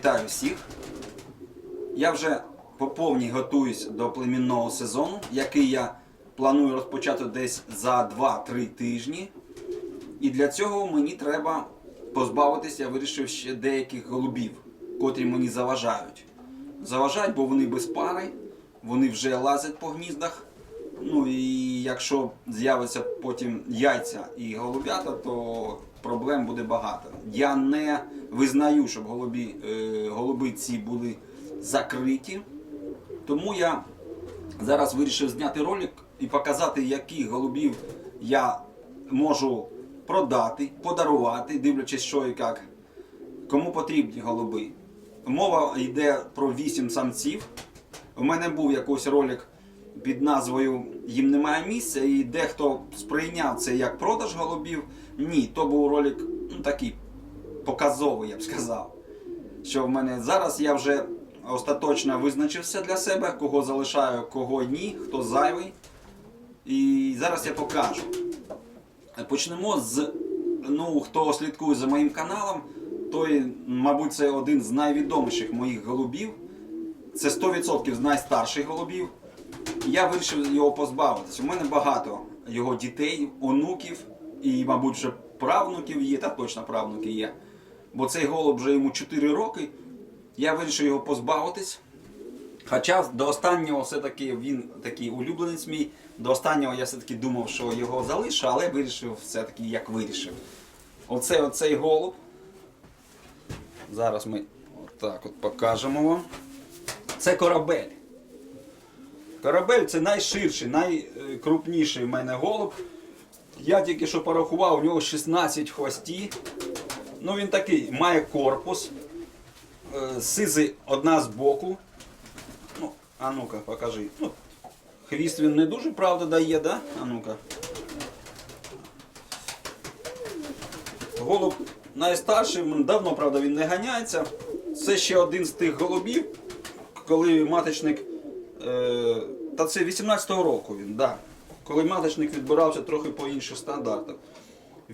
Вітаю всіх! Я вже по повній готуюсь до племінного сезону, який я планую розпочати десь за 2-3 тижні. І для цього мені треба позбавитися, я вирішив ще деяких голубів, котрі мені заважають. Заважають, бо вони без пари, вони вже лазять по гніздах. Ну і якщо з'явиться потім яйця і голубята, то проблем буде багато. Я не визнаю, щоб голубі, е, голуби ці були закриті. Тому я зараз вирішив зняти ролик і показати, яких голубів я можу продати, подарувати, дивлячись, що і як. Кому потрібні голуби. Мова йде про 8 самців. У мене був якийсь ролик під назвою Їм немає місця, і дехто сприйняв це як продаж голубів. Ні, то був ролик ну, такий показовий, я б сказав. Що в мене зараз я вже остаточно визначився для себе, кого залишаю, кого ні, хто зайвий. І зараз я покажу. Почнемо з, ну, хто слідкує за моїм каналом, той, мабуть, це один з найвідоміших моїх голубів. Це 100% з найстарших голубів. Я вирішив його позбавитись. У мене багато його дітей, онуків і, мабуть, вже правнуків є, та точно правнуки є. Бо цей голуб вже йому 4 роки. Я вирішив його позбавитись. Хоча до останнього все-таки він такий улюбленець мій. До останнього я все-таки думав, що його залишу, але вирішив все-таки як вирішив. Оце оцей голуб. Зараз ми отак от покажемо вам. Це корабель. Корабель це найширший, найкрупніший в мене голуб. Я тільки що порахував, у нього 16 хвості. Ну він такий, має корпус. Е, Сизи одна з боку. Ну, а ну-ка, покажи. Ну, хвіст він не дуже, правда, дає, да? А ну-ка. Голуб найстарший, давно, правда, він не ганяється. Це ще один з тих голубів, коли маточник. Е, та це 18-го року він, да. Коли маточник відбирався трохи по інших стандартах.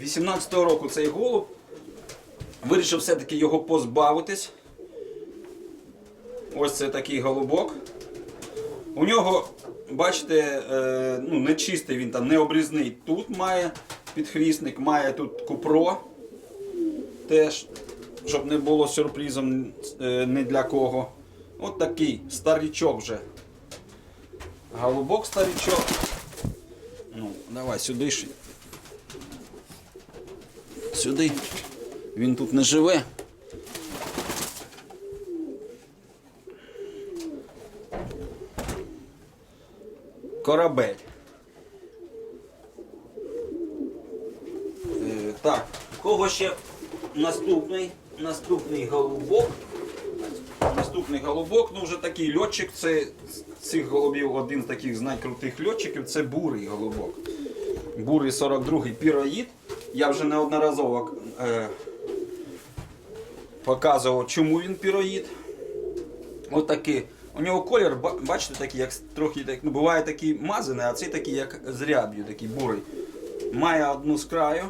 18-го року цей голуб вирішив все-таки його позбавитись. Ось це такий голубок. У нього, бачите, е, ну, не чистий він там, не обрізний. Тут має підхвістник, має тут купро. Теж, щоб не було сюрпризом е, ні для кого. От такий старічок вже. Голубок старічок. Давай сюди ще. Сюди. Він тут не живе. Корабель. Е, так, кого ще наступний, наступний голубок. Наступний голубок, ну вже такий льотчик, це з цих голубів один з таких з найкрутих льотчиків, це бурий голубок. Бурий 42-й піроїд. Я вже неодноразово е, показував, чому він піроїд. От такий. У нього колір, бачите, такий, як трохи так, ну, буває такий мазаний, а цей такий, як з ряб'ю, такий бурий. Має одну з краю.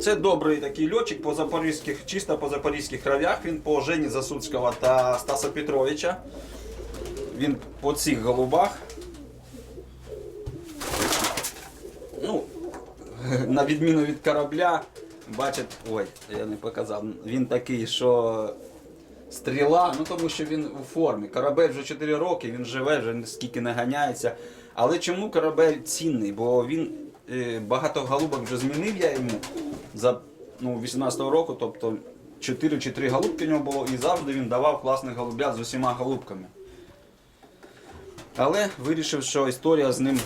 Це добрий такий льотчик по запорізьких, чисто по запорізьких кровях. Він по Жені Засудського та Стаса Петровича. Він по цих голубах. Ну, на відміну від корабля, бачите, ой, я не показав. Він такий, що стріла, ну тому що він у формі. Корабель вже 4 роки, він живе, вже скільки не ганяється. Але чому корабель цінний? Бо він е, багато голубок вже змінив я йому за ну, 18-го року, тобто 4 чи 3 голубки в нього було, і завжди він давав класних голубят з усіма голубками. Але вирішив, що історія з ним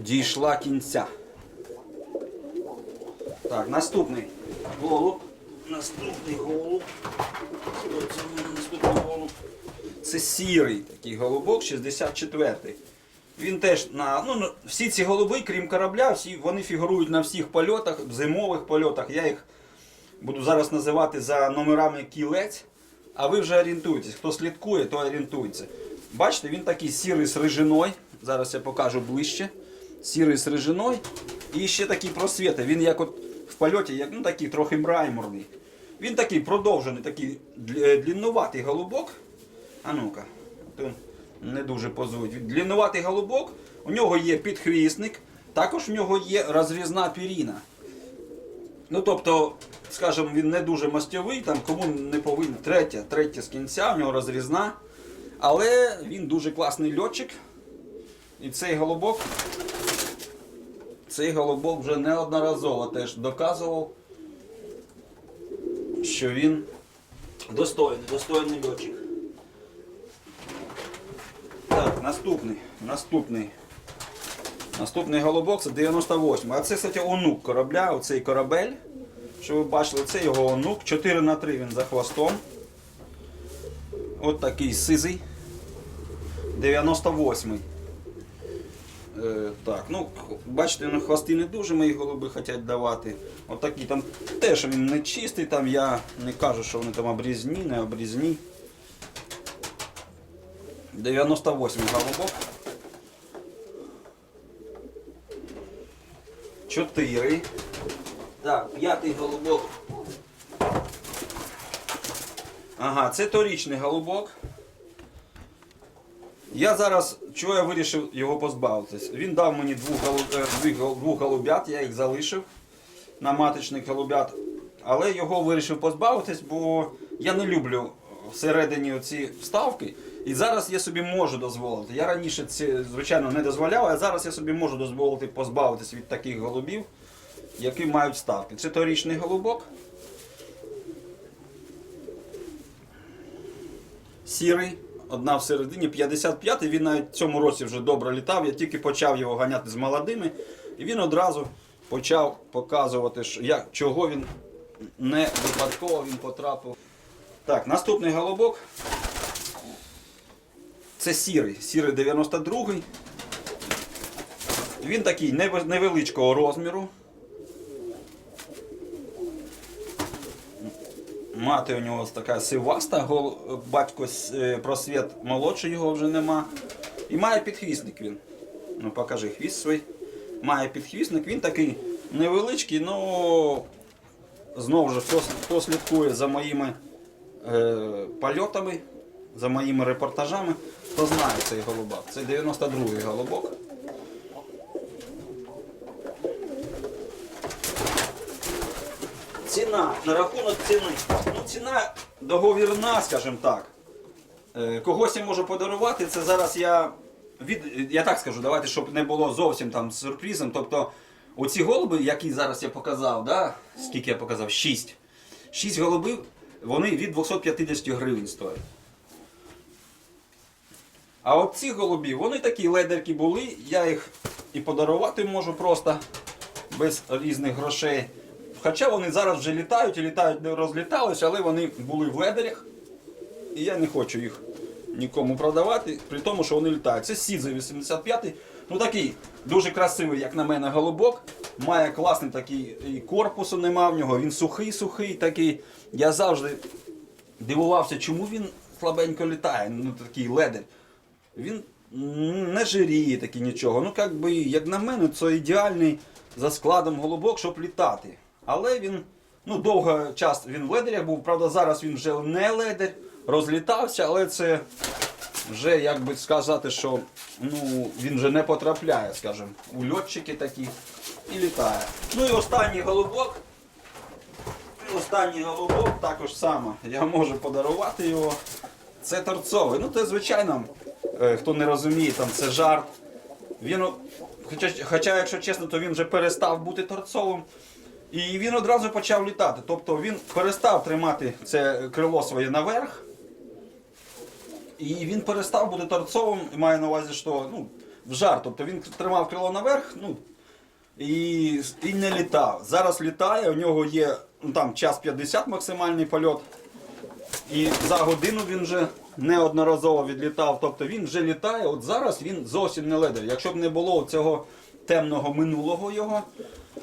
дійшла кінця. Так, наступний голуб. Наступний голуб. Це наступний голуб. Це сірий такий голубок, 64-й. Він теж на. Ну, всі ці голуби, крім корабля, всі вони фігурують на всіх польотах, зимових польотах. Я їх буду зараз називати за номерами кілець. А ви вже орієнтуєтесь. Хто слідкує, той орієнтується. Бачите, він такий сірий з рижиною. Зараз я покажу ближче. Сірий з рижиною. І ще такі просвіти. Він як от в польоті, як ну, такий трохи мрайморний. Він такий продовжений, такий е, дліннуватий голубок. А ну-ка, не дуже позують. Дліннуватий голубок, у нього є підхвісник, також в нього є розрізна піріна. Ну, тобто, скажімо, він не дуже мастьовий, там кому не повинен третя, третя з кінця, у нього розрізна. Але він дуже класний льотчик. І цей голубок, цей голубок вже неодноразово теж доказував, що він достойний, достойний льотчик. Так, наступний, наступний. Наступний голубок це 98. А це, кстати, онук корабля, оцей корабель. Що ви бачили, це його онук. 4 на 3 він за хвостом. От такий сизий. 98-й. Е, так, ну, бачите, ну, хвости не дуже мої голуби хочуть давати. От такі там теж він не чистий, там я не кажу, що вони там обрізні, не обрізні. 98 голубок. 4. Так, п'ятий голубок. Ага, це торічний голубок. Я зараз, чого я вирішив його позбавитись? Він дав мені двох, е, двох голубят, я їх залишив на маточних голубят. Але його вирішив позбавитись, бо я не люблю всередині оці вставки. І зараз я собі можу дозволити. Я раніше це, звичайно, не дозволяв, а зараз я собі можу дозволити позбавитись від таких голубів, які мають вставки. Це торічний голубок. Сірий, одна всередині, 55-й. Він навіть в цьому році вже добре літав. Я тільки почав його ганяти з молодими, і він одразу почав показувати, що як, чого він не випадково він потрапив. Так, наступний голубок. Це сірий, сірий 92-й. Він такий невеличкого розміру. Мати у нього така сиваста, батько е, просвіт молодший його вже нема. І має підхвістник він. Ну покажи хвіст свій. Має підхвістник, він такий невеличкий, ну знову ж, хто, хто слідкує за моїми е, польотами, за моїми репортажами, хто знає цей голубок. Це 92-й голубок. Ціна, на рахунок ціни. Ну, ціна договірна, скажімо так. Е, Когось я можу подарувати. Це зараз я від. Я так скажу, давайте, щоб не було зовсім там сюрпризом. Тобто, оці голуби, які зараз я показав, да? скільки я показав? 6. 6 голубів, вони від 250 гривень стоять. А от ці голубі, вони такі ледерки були, я їх і подарувати можу просто без різних грошей. Хоча вони зараз вже літають і літають не розліталися, але вони були в ледерях. І я не хочу їх нікому продавати, при тому, що вони літають. Це Сідзе 85 Ну такий дуже красивий, як на мене, голубок. Має класний такий і корпусу нема в нього. Він сухий-сухий такий. Я завжди дивувався, чому він слабенько літає. Ну такий ледер. Він не жиріє таки нічого. Ну, як би, як на мене, це ідеальний за складом голубок, щоб літати. Але він, ну, довго час він в ледерях був, правда, зараз він вже не ледер, розлітався, але це вже, як би сказати, що ну, він вже не потрапляє, скажімо, у льотчики такі і літає. Ну і останній голубок. Останній голубок також саме. Я можу подарувати його. Це торцовий. Ну, це звичайно, е, хто не розуміє, там це жарт. Він, хоча, хоча, якщо чесно, то він вже перестав бути торцовим. І він одразу почав літати. Тобто він перестав тримати це крило своє наверх. І він перестав бути торцовим, маю на увазі, що ну, в жар. Тобто він тримав крило наверх, ну, і, і не літав. Зараз літає, у нього є ну, там час 50 максимальний польот. І за годину він вже неодноразово відлітав. Тобто він вже літає. От зараз він зовсім не ледер. Якщо б не було цього темного минулого його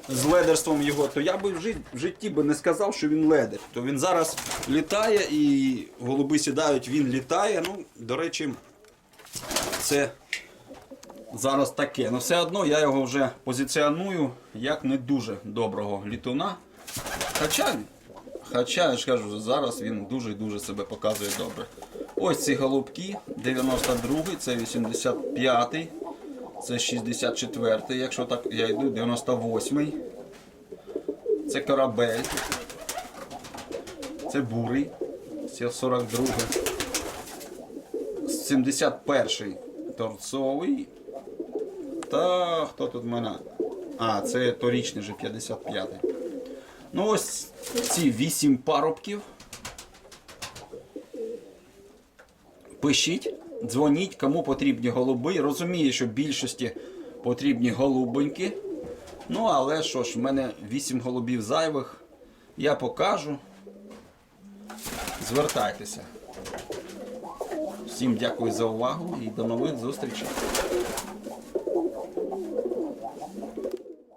з ледерством його, то я би в жит- в житті би не сказав, що він ледер. То він зараз літає і голуби сідають, він літає. Ну, до речі, це зараз таке. Ну все одно я його вже позиціоную як не дуже доброго літуна. Хоча, хоча, я ж кажу, зараз він дуже-дуже себе показує добре. Ось ці голубки, 92-й, це 85-й, це 64-й, якщо так я йду, 98-й. Це корабель. Це бурий. Це 42-й. 71-й торцовий. Та хто тут в мене? А, це торічний же 55-й. Ну ось ці 8 парубків. Пишіть, дзвоніть, кому потрібні голуби. Розумію, що більшості потрібні голубоньки. Ну, але що ж, в мене 8 голубів зайвих. Я покажу. Звертайтеся. Всім дякую за увагу і до нових зустрічей.